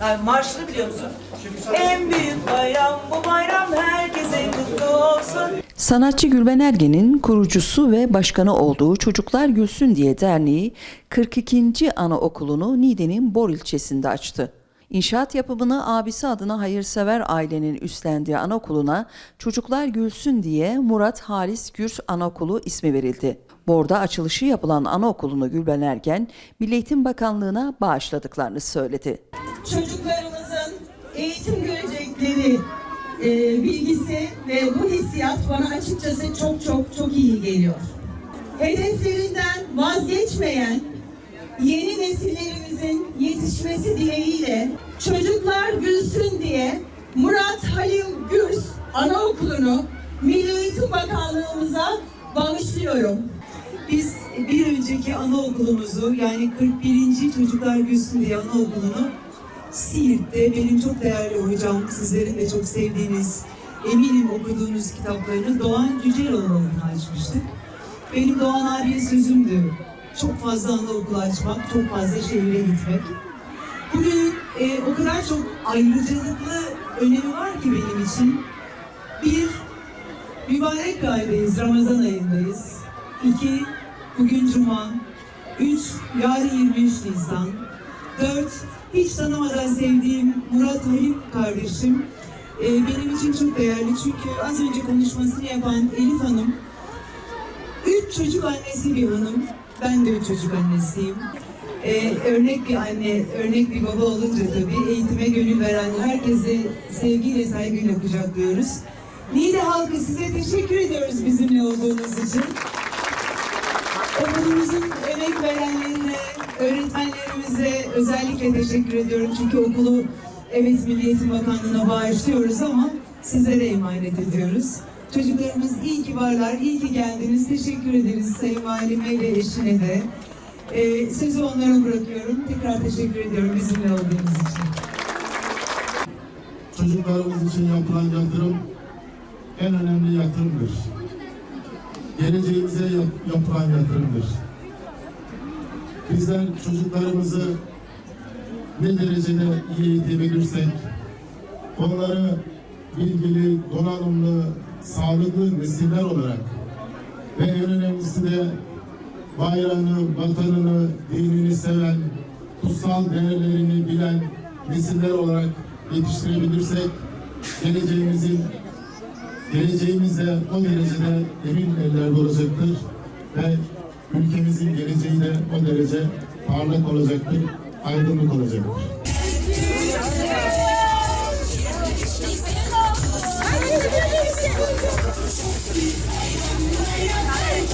Yani marşını biliyor musun? En büyük bayram bu bayram herkese kutlu olsun. Sanatçı Gülben Ergen'in kurucusu ve başkanı olduğu Çocuklar Gülsün diye derneği 42. Anaokulu'nu Niğde'nin Bor ilçesinde açtı. İnşaat yapımını abisi adına hayırsever ailenin üstlendiği anaokuluna Çocuklar Gülsün diye Murat Halis Gürs Anaokulu ismi verildi. Bor'da açılışı yapılan anaokulunu Gülben Ergen, Milli Eğitim Bakanlığı'na bağışladıklarını söyledi. Çocuklarımızın eğitim görecekleri e, bilgisi ve bu hissiyat bana açıkçası çok çok çok iyi geliyor. Hedeflerinden vazgeçmeyen yeni nesillerimizin yetişmesi dileğiyle çocuklar gülsün diye Murat Halil Gürs Anaokulu'nu Milli Eğitim Bakanlığımıza bağışlıyorum. Biz bir önceki anaokulumuzu yani 41. Çocuklar Gülsün diye anaokulunu Siirt'te benim çok değerli hocam, sizlerin de çok sevdiğiniz, eminim okuduğunuz kitaplarını Doğan Cüceloğlu'na açmıştık. Benim Doğan abiye sözümdü. Çok fazla anaokul açmak, çok fazla şehire gitmek. Bugün e, o kadar çok ayrıcalıklı önemi var ki benim için. Bir, mübarek bir aydayız, Ramazan ayındayız. İki, bugün Cuma. Üç, yarın 23 Nisan. Dört, hiç tanımadan sevdiğim Murat Halim kardeşim. e, benim için çok değerli çünkü az önce konuşmasını yapan Elif Hanım, üç çocuk annesi bir hanım. Ben de üç çocuk annesiyim. Ee, örnek bir anne, örnek bir baba olunca tabii eğitime gönül veren herkese sevgiyle, saygıyla kucaklıyoruz. Niğde halkı size teşekkür ediyoruz bizimle olduğunuz için. Okulumuzun emek verenlerine, öğretmenlerimize özellikle teşekkür ediyorum. Çünkü okulu evet Milli Eğitim Bakanlığı'na bağışlıyoruz ama sizlere emanet ediyoruz. Çocuklarımız iyi ki varlar, iyi ki geldiniz. Teşekkür ederiz Sayın Valime ve eşine de. Ee, sözü onlara bırakıyorum. Tekrar teşekkür ediyorum bizimle olduğunuz için. çocuklarımız için yapılan yatırım en önemli yatırımdır. Geleceğimize yap- yapılan yatırımdır. Bizler çocuklarımızı ne derecede iyi eğitebilirsek, onları bilgili, donanımlı, sağlıklı nesiller olarak ve en önemlisi de bayrağını, vatanını, dinini seven, kutsal değerlerini bilen nesiller olarak yetiştirebilirsek geleceğimizin geleceğimize o derecede emin ellerde olacaktır ve ülkemizin geleceği de o derece parlak olacaktır, aydınlık olacaktır.